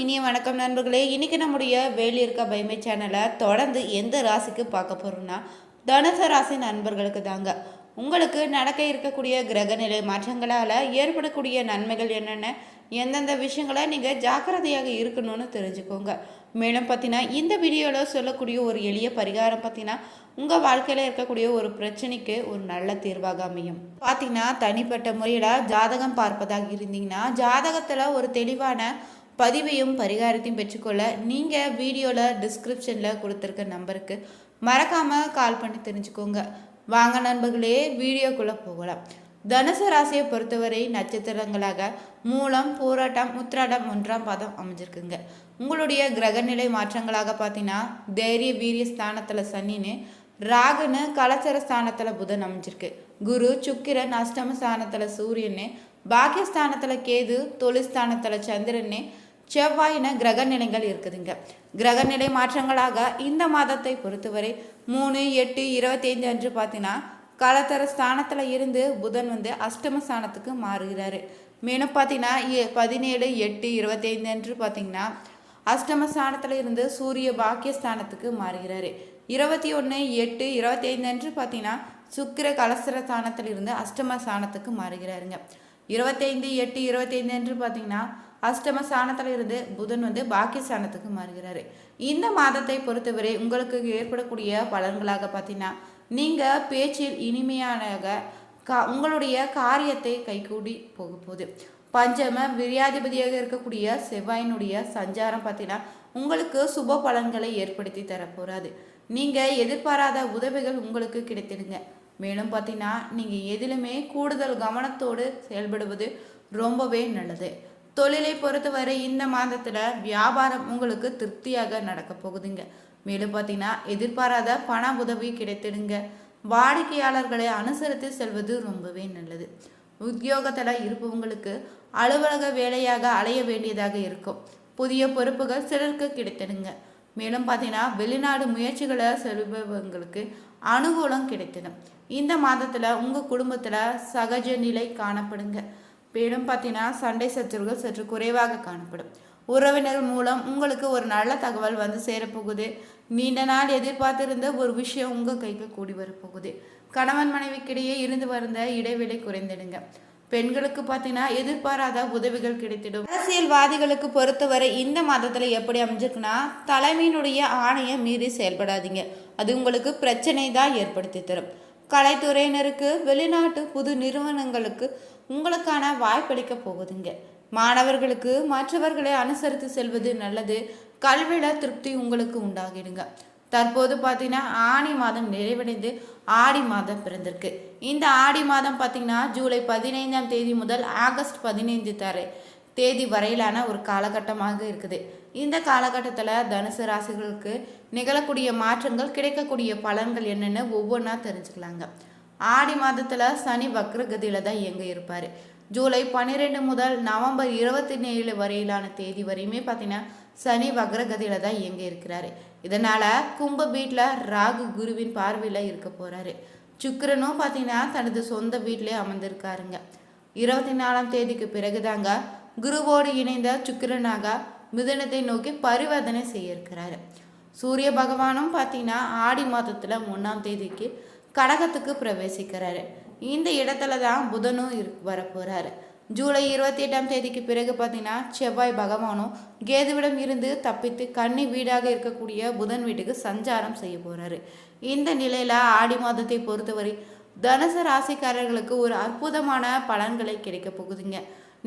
இனிய வணக்கம் நண்பர்களே. இன்றைக்கி நம்முடைய வேலி இருக்க பயமை சேனலை தொடர்ந்து எந்த ராசிக்கு பார்க்க போகிறோம்னா தனுச ராசி நண்பர்களுக்கு தாங்க. உங்களுக்கு நடக்க இருக்கக்கூடிய கிரகநிலை மாற்றங்களால் ஏற்படக்கூடிய நன்மைகள் என்னென்ன எந்தெந்த விஷயங்களை நீங்கள் ஜாக்கிரதையாக இருக்கணும்னு தெரிஞ்சுக்கோங்க. மேலும் பார்த்தீங்கன்னா இந்த வீடியோவில் சொல்லக்கூடிய ஒரு எளிய பரிகாரம் பார்த்தீங்கன்னா உங்கள் வாழ்க்கையில் இருக்கக்கூடிய ஒரு பிரச்சனைக்கு ஒரு நல்ல தீர்வாக அமையும். பார்த்தீங்கன்னா தனிப்பட்ட முறையில் ஜாதகம் பார்ப்பதாக இருந்தீங்கன்னா ஜாதகத்தில் ஒரு தெளிவான பதிவையும் பரிகாரத்தையும் பெற்றுக்கொள்ள நீங்கள் வீடியோவில் டிஸ்கிரிப்ஷனில் கொடுத்துருக்க நம்பருக்கு மறக்காமல் கால் பண்ணி தெரிஞ்சுக்கோங்க. வாங்க நண்பர்களே வீடியோக்குள்ளே போகலாம். தனுசு ராசியை பொறுத்தவரை நட்சத்திரங்களாக மூலம் போராட்டம் உத்திராடம் ஒன்றாம் பாதம் அமைஞ்சிருக்குங்க. உங்களுடைய கிரகநிலை மாற்றங்களாக பார்த்தீங்கன்னா தைரிய வீரிய ஸ்தானத்தில் சனின்னு ராகுன்னு கலச்சர ஸ்தானத்தில் புதன் அமைஞ்சிருக்கு. குரு சுக்கிரன் அஷ்டம ஸ்தானத்தில் சூரியன்னு பாக்கியஸ்தானத்தில் கேது தொழில்ஸ்தானத்தில் சந்திரன்னு செவ்வாயின கிரக நிலைகள் இருக்குதுங்க. கிரக நிலை மாற்றங்களாக இந்த மாதத்தை பொறுத்தவரை மூணு எட்டு இருபத்தைந்து அன்று பார்த்தீங்கன்னா கலத்தர ஸ்தானத்தில் இருந்து புதன் வந்து அஷ்டம ஸ்தானத்துக்கு மாறுகிறாரு. மேலும் பார்த்தீங்கன்னா பதினேழு எட்டு இருபத்தைந்து அன்று பார்த்தீங்கன்னா அஷ்டம ஸ்தானத்தில் இருந்து சூரிய பாக்கிய ஸ்தானத்துக்கு மாறுகிறாரு. இருபத்தி ஒன்று எட்டு இருபத்தைந்து அன்று பார்த்தீங்கன்னா சுக்கிர கலசர ஸ்தானத்தில் இருந்து அஷ்டம ஸ்தானத்துக்கு மாறுகிறாருங்க. இருபத்தைந்து எட்டு இருபத்தைந்து அன்று பார்த்தீங்கன்னா அஷ்டம ஸ்தானத்தில் இருந்து புதன் வந்து பாக்கிய ஸ்தானத்துக்கு மாறுகிறாரு. இந்த மாதத்தை பொறுத்தவரை உங்களுக்கு ஏற்படக்கூடிய பலன்களாக பார்த்தீங்கன்னா நீங்கள் பேச்சில் இனிமையான கா உங்களுடைய காரியத்தை கைகூடி போக போகுது. பஞ்சம விரியாதிபதியாக இருக்கக்கூடிய செவ்வாயினுடைய சஞ்சாரம் பார்த்தீங்கன்னா உங்களுக்கு சுப பலன்களை ஏற்படுத்தி தரப்போகிறாது நீங்கள் எதிர்பாராத உதவிகள் உங்களுக்கு கிடைத்திடுங்க. மேலும் பார்த்தீங்கன்னா நீங்கள் எதிலுமே கூடுதல் கவனத்தோடு செயல்படுவது ரொம்பவே நல்லது. தொழிலை பொறுத்தவரை இந்த மாதத்தில் வியாபாரம் உங்களுக்கு திருப்தியாக நடக்க போகுதுங்க. மேலும் பார்த்தீங்கன்னா எதிர்பாராத பண உதவி கிடைத்திடுங்க. வாடிக்கையாளர்களை அனுசரித்து செல்வது ரொம்பவே நல்லது. உத்தியோகத்தில் இருப்பவங்களுக்கு அலுவலக வேலையாக அலைய வேண்டியதாக இருக்கும். புதிய பொறுப்புகள் சிலருக்கு கிடைத்திடுங்க. மேலும் பார்த்தீங்கன்னா வெளிநாடு முயற்சிகளை செல்பவங்களுக்கு அனுகூலம் கிடைத்திடும். இந்த மாதத்தில் உங்கள் குடும்பத்தில் சகஜ நிலை காணப்படுங்க. மேலும் பார்த்தீங்கன்னா சண்டை சச்சரவுகள் சற்று குறைவாக காணப்படும். உறவினர் மூலம் உங்களுக்கு ஒரு நல்ல தகவல் வந்து சேரப்போகுது. நீண்ட நாள் எதிர்பார்த்திருந்த ஒரு விஷயம் உங்கள் கைக்கு கூடி வரப்போகுது. கணவன் மனைவிக்கிடையே இருந்து வந்த இடைவெளி குறைந்திடுங்க. பெண்களுக்கு பார்த்தீங்கன்னா எதிர்பாராத உதவிகள் கிடைத்திடும். அரசியல்வாதிகளுக்கு பொறுத்தவரை இந்த மாதத்தில் எப்படி அமைஞ்சிருக்குன்னா தலைமையினுடைய ஆணையை மீறி செயல்படாதீங்க. அது உங்களுக்கு பிரச்சனை தான் ஏற்படுத்தி தரும். கலைத்துறையினருக்கு வெளிநாட்டு புது நிறுவனங்களுக்கு உங்களுக்கான வாய்ப்பளிக்க போகுதுங்க. மாணவர்களுக்கு மற்றவர்களை அனுசரித்து செல்வது நல்லது. கல்வியில திருப்தி உங்களுக்கு உண்டாகிடுங்க. தற்போது பார்த்தீங்கன்னா ஆணி மாதம் நிறைவடைந்து ஆடி மாதம் பிறந்திருக்கு. இந்த ஆடி மாதம் பார்த்தீங்கன்னா ஜூலை பதினைந்தாம் தேதி முதல் ஆகஸ்ட் பதினைந்து தரை தேதி வரையிலான ஒரு காலகட்டமாக இருக்குது. இந்த காலகட்டத்தில் தனுசு ராசிகளுக்கு நிகழக்கூடிய மாற்றங்கள் கிடைக்கக்கூடிய பலன்கள் என்னென்னு ஒவ்வொன்றா தெரிஞ்சுக்கலாங்க. ஆடி மாதத்தில் சனி வக்ரகதியில் தான் இயங்க இருப்பார். ஜூலை பன்னிரெண்டு முதல் நவம்பர் இருபத்தி ஏழு வரையிலான தேதி வரையுமே பார்த்தீங்கன்னா சனி வக்ரகதியில் தான் இயங்க இருக்கிறாரு. இதனால் கும்ப வீட்டில் ராகு குருவின் பார்வையில் இருக்க போகிறாரு சுக்கரனும் பார்த்தீங்கன்னா தனது சொந்த வீட்டிலே அமர்ந்திருக்காருங்க. இருபத்தி நாலாம் தேதிக்கு பிறகுதாங்க குருவோடு இணைந்த சுக்கிரனாக மிதனத்தை நோக்கி பரிவர்த்தனை செய்ய இருக்கிறாரு. சூரிய பகவானும் பார்த்தீங்கன்னா ஆடி மாதத்தில் ஒன்றாம் தேதிக்கு கடகத்துக்கு பிரவேசிக்கிறாரு. இந்த இடத்துல தான் புதனும் இரு வரப்போகிறாரு ஜூலை இருபத்தி எட்டாம் தேதிக்கு பிறகு பார்த்தீங்கன்னா செவ்வாய் பகவானும் கேதுவிடம் இருந்து தப்பித்து கன்னி வீடாக இருக்கக்கூடிய புதன் வீட்டுக்கு சஞ்சாரம் செய்ய போகிறாரு இந்த நிலையில் ஆடி மாதத்தை பொறுத்தவரை தனுசு ராசிக்காரர்களுக்கு ஒரு அற்புதமான பலன்களை கிடைக்க போகுதுங்க.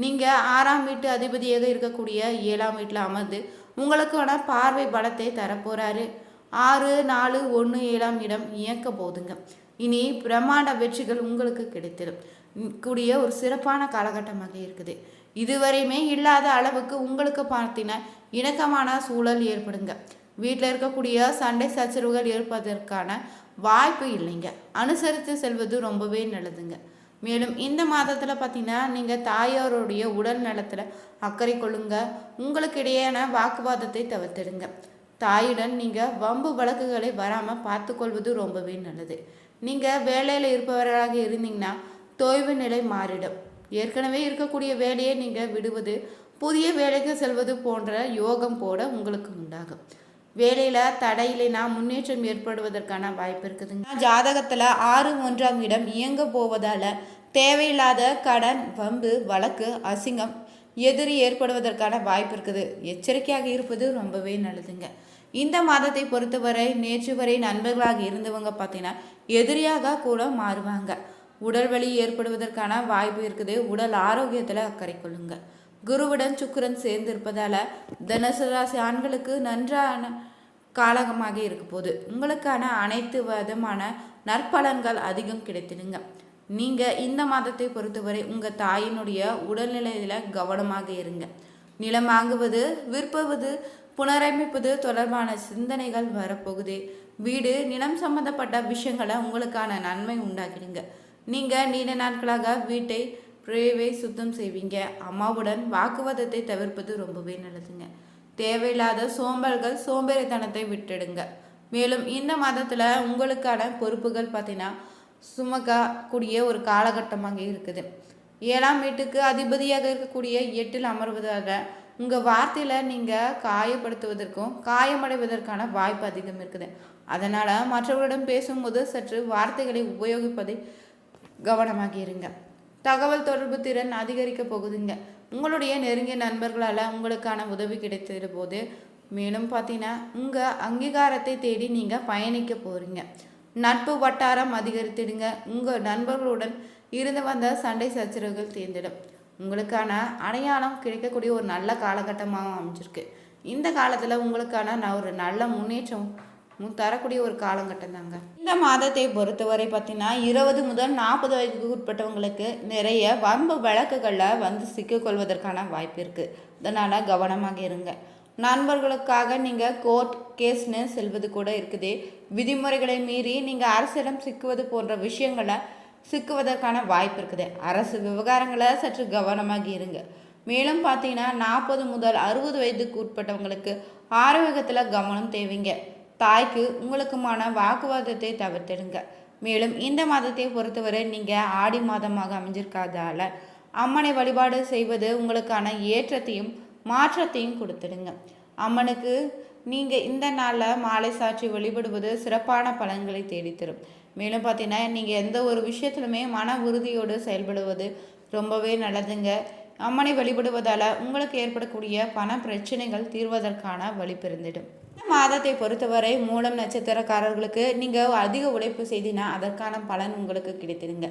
நீங்கள் ஆறாம் வீட்டு அதிபதியாக இருக்கக்கூடிய ஏழாம் வீட்டில் அமர்ந்து உங்களுக்கான பார்வை பலத்தை தரப்போகிறாரு ஆறு நாலு ஒன்று ஏழாம் இடம் இயக்க போதுங்க. இனி பிரம்மாண்ட வெற்றிகள் உங்களுக்கு கிடைத்திடும். கூடிய ஒரு சிறப்பான காலகட்டமாக இருக்குது. இதுவரையுமே இல்லாத அளவுக்கு உங்களுக்கு பார்த்தீங்கன்னா இணக்கமான சூழல் ஏற்படுங்க. வீட்டில் இருக்கக்கூடிய சண்டை சச்சரவுகள் ஏற்பதற்கான வாய்ப்பு இல்லைங்க. அனுசரித்து செல்வது ரொம்பவே நல்லதுங்க. மேலும் இந்த மாதத்தில் பார்த்தீங்கன்னா நீங்கள் தாயாருடைய உடல் நலத்தில் அக்கறை கொள்ளுங்க. உங்களுக்கு இடையேயான வாக்குவாதத்தை தவிர்த்திடுங்க. தாயுடன் நீங்கள் வம்பு வழக்குகளை வராமல் பார்த்துக்கொள்வது ரொம்பவே நல்லது. நீங்கள் வேலையில் இருப்பவராக இருந்தீங்கன்னா தொய்வு நிலை மாறிடும். ஏற்கனவே இருக்கக்கூடிய வேலையை நீங்கள் விடுவது புதிய வேலைக்கு செல்வது போன்ற யோகம் போட உங்களுக்கு உண்டாகும். வேலையில் தடையிலைனா முன்னேற்றம் ஏற்படுவதற்கான வாய்ப்பு இருக்குதுங்க ஜாதகத்தில் ஆறு ஒன்றாம் இடம் இயங்க போவதால் தேவையில்லாத கடன் வம்பு வழக்கு அசிங்கம் எதிரி ஏற்படுவதற்கான வாய்ப்பு இருக்குது. எச்சரிக்கையாக இருப்பது ரொம்பவே நல்லதுங்க. இந்த மாதத்தை பொறுத்தவரை நேற்று வரை நண்பர்களாக இருந்தவங்க பார்த்தீங்கன்னா எதிரியாக கூட மாறுவாங்க. உடல் வலி ஏற்படுவதற்கான வாய்ப்பு இருக்குது. உடல் ஆரோக்கியத்தில் அக்கறை கொள்ளுங்க. குருவுடன் சுக்கரன் சேர்ந்து இருப்பதால் தனுசு ராசி ஆண்களுக்கு நன்றான காலகமாக இருக்க போகுது. உங்களுக்கான அனைத்து விதமான நற்பலன்கள் அதிகம் கிடைத்திடுங்க. நீங்கள் இந்த மாதத்தை பொறுத்தவரை உங்கள் தாயினுடைய உடல்நிலையில் கவனமாக இருங்க. நிலம் வாங்குவது விற்பவது புனரமைப்பது தொடர்பான சிந்தனைகள் வரப்போகுது. வீடு நிலம் சம்பந்தப்பட்ட விஷயங்களை உங்களுக்கான நன்மை உண்டாக்கிடுங்க. நீங்கள் நீண்ட நாட்களாக வீட்டை பிரேவை சுத்தம் செய்வீங்க. அம்மாவுடன் வாக்குவாதத்தை தவிர்ப்பது ரொம்பவே நல்லதுங்க. தேவையில்லாத சோம்பல்கள் சோம்பேறித்தனத்தை விட்டுடுங்க. மேலும் இந்த மாதத்தில் உங்களுக்கான பொறுப்புகள் பார்த்தீங்கன்னா சுமக்கக்கூடிய ஒரு காலகட்டமாக இருக்குது. ஏழாம் வீட்டுக்கு அதிபதியாக இருக்கக்கூடிய எட்டில் அமர்வதால் உங்கள் வார்த்தையில் நீங்கள் காயப்படுத்துவதற்கும் காயமடைவதற்கான வாய்ப்பு அதிகம் இருக்குது. அதனால் மற்றவர்களிடம் பேசும்போது சற்று வார்த்தைகளை உபயோகிப்பதை கவனமாக இருங்க. தகவல் தொடர்பு திறன் அதிகரிக்க போகுதுங்க. உங்களுடைய நெருங்கிய நண்பர்களால் உங்களுக்கான உதவி கிடைத்தது போது மேலும் பார்த்தீங்கன்னா உங்கள் அங்கீகாரத்தை தேடி நீங்கள் பயணிக்க போகிறீங்க நட்பு வட்டாரம் அதிகரித்திடுங்க. உங்கள் நண்பர்களுடன் இருந்து வந்த சண்டை சச்சரவுகள் தேர்ந்திடும். உங்களுக்கான அடையாளம் கிடைக்கக்கூடிய ஒரு நல்ல காலகட்டமாகவும் அமைஞ்சிருக்கு. இந்த காலத்தில் உங்களுக்கான நான் ஒரு நல்ல முன்னேற்றம் தரக்கூடிய ஒரு காலகட்டம் தாங்க. இந்த மாதத்தை பொறுத்தவரை பார்த்தீங்கன்னா இருபது முதல் நாற்பது வயதுக்கு உட்பட்டவங்களுக்கு நிறைய வம்பு வழக்குகளில் வந்து சிக்கிக்கொள்வதற்கான வாய்ப்பு இருக்குது அதனால் கவனமாக இருங்க. நண்பர்களுக்காக நீங்கள் கோர்ட் கேஸ்னு செல்வது கூட இருக்குது. விதிமுறைகளை மீறி நீங்கள் அரசிடம் சிக்குவது போன்ற விஷயங்களை சிக்குவதற்கான வாய்ப்பு இருக்குது. அரசு விவகாரங்களை சற்று கவனமாக இருங்க. மேலும் பார்த்தீங்கன்னா நாற்பது முதல் அறுபது வயதுக்கு உட்பட்டவங்களுக்கு ஆரோக்கியத்தில் கவனம் தேவைங்க. தாய்க்கு உங்களுக்குமான வாக்குவாதத்தை தவிர்த்திடுங்க. மேலும் இந்த மாதத்தை பொறுத்தவரை நீங்கள் ஆடி மாதமாக அமைஞ்சிருக்காதால அம்மனை வழிபாடு செய்வது உங்களுக்கான ஏற்றத்தையும் மாற்றத்தையும் கொடுத்துடுங்க. அம்மனுக்கு நீங்கள் இந்த நாளில் மாலை சாற்றி வழிபடுவது சிறப்பான பலன்களை தேடித்தரும். மேலும் பார்த்தீங்கன்னா நீங்கள் எந்த ஒரு விஷயத்திலுமே மன உறுதியோடு செயல்படுவது ரொம்பவே நல்லதுங்க. அம்மனை வழிபடுவதால் உங்களுக்கு ஏற்படக்கூடிய பண பிரச்சனைகள் தீர்வதற்கான வழி பிறந்திடும். மாதத்தை பொறுத்தவரை மூலம் நட்சத்திரக்காரர்களுக்கு நீங்கள் அதிக உழைப்பு செய்தினா அதற்கான பலன் உங்களுக்கு கிடைத்திருங்க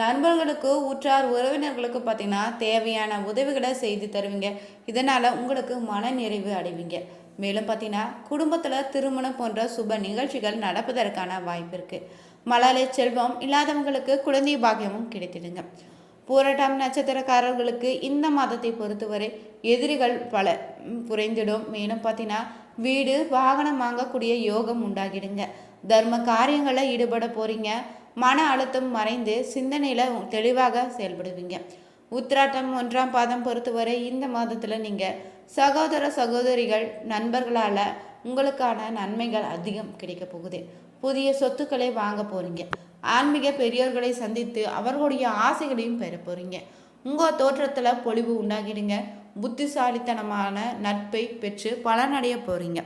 நண்பர்களுக்கு உற்றார் உறவினர்களுக்கு பார்த்தீங்கன்னா தேவையான உதவிகளை செய்து தருவீங்க. இதனால் உங்களுக்கு மன நிறைவு அடைவீங்க. மேலும் பார்த்தீங்கன்னா குடும்பத்தில் திருமணம் போன்ற சுப நிகழ்ச்சிகள் நடப்பதற்கான வாய்ப்பு இருக்குது மழலை செல்வம் இல்லாதவங்களுக்கு குழந்தை பாக்கியமும் கிடைத்திடுங்க. பூரட்டாம் நட்சத்திரக்காரர்களுக்கு இந்த மாதத்தை பொறுத்தவரை எதிரிகள் பல குறைந்திடும். மேலும் பார்த்தீங்கன்னா வீடு வாகனம் வாங்கக்கூடிய யோகம் உண்டாகிடுங்க. தர்ம காரியங்களில் ஈடுபட போறீங்க. மன அழுத்தம் மறைந்து சிந்தனையில் தெளிவாக செயல்படுவீங்க. உத்திராட்டம் ஒன்றாம் பாதம் பொறுத்தவரை இந்த மாதத்தில் நீங்கள் சகோதர சகோதரிகள் நண்பர்களால் உங்களுக்கான நன்மைகள் அதிகம் கிடைக்க போகுது. புதிய சொத்துக்களை வாங்க போறீங்க. ஆன்மீக பெரியோர்களை சந்தித்து அவர்களுடைய ஆசைகளையும் பெற போறீங்க. உங்கள் தோற்றத்தில் பொலிவு உண்டாகிடுங்க. புத்திசாலித்தனமான நட்பை பெற்று பலனடைய போறீங்க.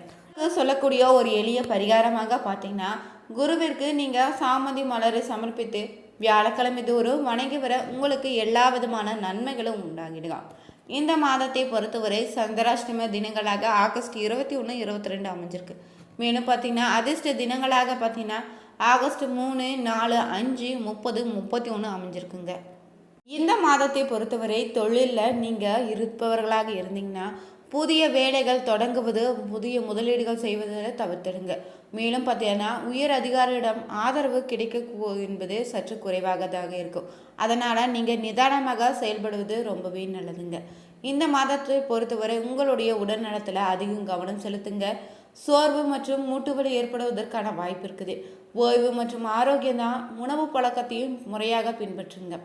சொல்லக்கூடிய ஒரு எளிய பரிகாரமாக பார்த்தீங்கன்னா குருவிற்கு நீங்கள் சாமந்தி மலரை சமர்ப்பித்து வியாழக்கிழமை தோறும் வணங்கி வர உங்களுக்கு எல்லா விதமான நன்மைகளும் உண்டாகிடுங்க. இந்த மாதத்தை பொறுத்தவரை சந்திராஷ்டம தினங்களாக ஆகஸ்ட் இருபத்தி ஒன்று இருபத்தி ரெண்டு அமைஞ்சிருக்கு. மேலும் பார்த்தீங்கன்னா அதிர்ஷ்ட தினங்களாக பார்த்தீங்கன்னா ஆகஸ்ட் மூணு நாலு அஞ்சு முப்பது முப்பத்தி ஒன்று அமைஞ்சிருக்குங்க. இந்த மாதத்தை பொறுத்தவரை தொழிலில் நீங்கள் இருப்பவர்களாக இருந்தீங்கன்னா புதிய வேலைகள் தொடங்குவது புதிய முதலீடுகள் செய்வதை தவிர்த்திடுங்க. மேலும் பார்த்தீங்கன்னா உயர் அதிகாரியிடம் ஆதரவு கிடைக்க என்பது சற்று குறைவாகதாக இருக்கும். அதனால் நீங்கள் நிதானமாக செயல்படுவது ரொம்பவே நல்லதுங்க. இந்த மாதத்தை பொறுத்தவரை உங்களுடைய உடல்நலத்தில் அதிகம் கவனம் செலுத்துங்க. சோர்வு மற்றும் மூட்டுவலி ஏற்படுவதற்கான வாய்ப்பு இருக்குது. ஓய்வு மற்றும் ஆரோக்கியம் தான் உணவு பழக்கத்தையும் முறையாக பின்பற்றுங்க.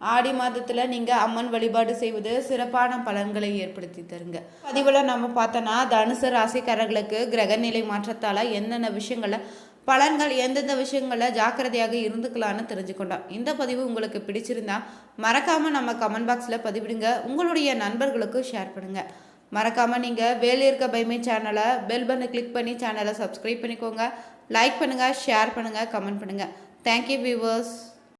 ஆடி மாதத்தில் நீங்கள் அம்மன் வழிபாடு செய்வது சிறப்பான பலன்களை ஏற்படுத்தி தருங்க. பதிவில் நம்ம பார்த்தோன்னா தனுசு ராசிக்காரர்களுக்கு கிரகநிலை மாற்றத்தால் என்னென்ன விஷயங்களை பலன்கள் எந்தெந்த விஷயங்களில் ஜாக்கிரதையாக இருந்துக்கலான்னு தெரிஞ்சுக்கொண்டோம். இந்த பதிவு உங்களுக்கு பிடிச்சிருந்தா மறக்காமல் நம்ம கமெண்ட் பாக்ஸில் பதிவிடுங்க. உங்களுடைய நண்பர்களுக்கும் ஷேர் பண்ணுங்கள் மறக்காமல் நீங்கள் வேலையிருக்க பைமை சேனலை பெல் பண்ணை கிளிக் பண்ணி சேனலை சப்ஸ்கிரைப் பண்ணிக்கோங்க. லைக் பண்ணுங்கள் ஷேர் பண்ணுங்கள் கமெண்ட் பண்ணுங்கள் தேங்க்யூ வியூவர்ஸ்